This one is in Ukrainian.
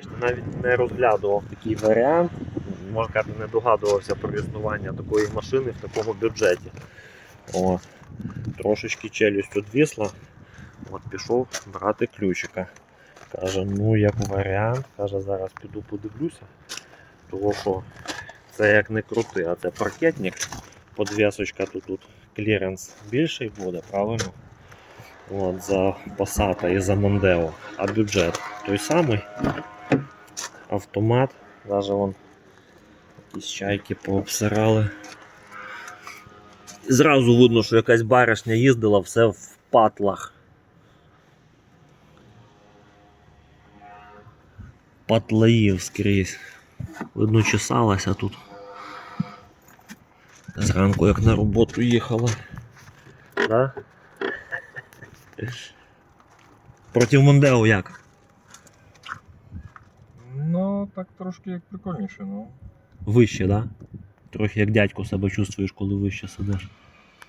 Бачите, навіть не розглядував такий варіант. Можна сказати, не догадувався про існування такої машини в такому бюджеті. О, трошечки челюсть одвісла. От пішов брати ключика. Каже, ну як варіант, каже, зараз піду подивлюся. Того що це як не крути, а це паркетник. Подвісочка тут, тут кліренс більший буде, правильно? От, за Passat і за Mondeo. А бюджет той самий. Автомат. Даже вон якісь чайки пообсирали. Зразу видно, що якась баришня їздила, все в патлах. Патлаїв скрізь. Видно, чесалася тут. Зранку як на роботу їхала. Да? Проти Мондео як? Так трошки як прикольніше, ну. Вище, да? Трохи як дядько себе чувствуєш, коли вище сидиш.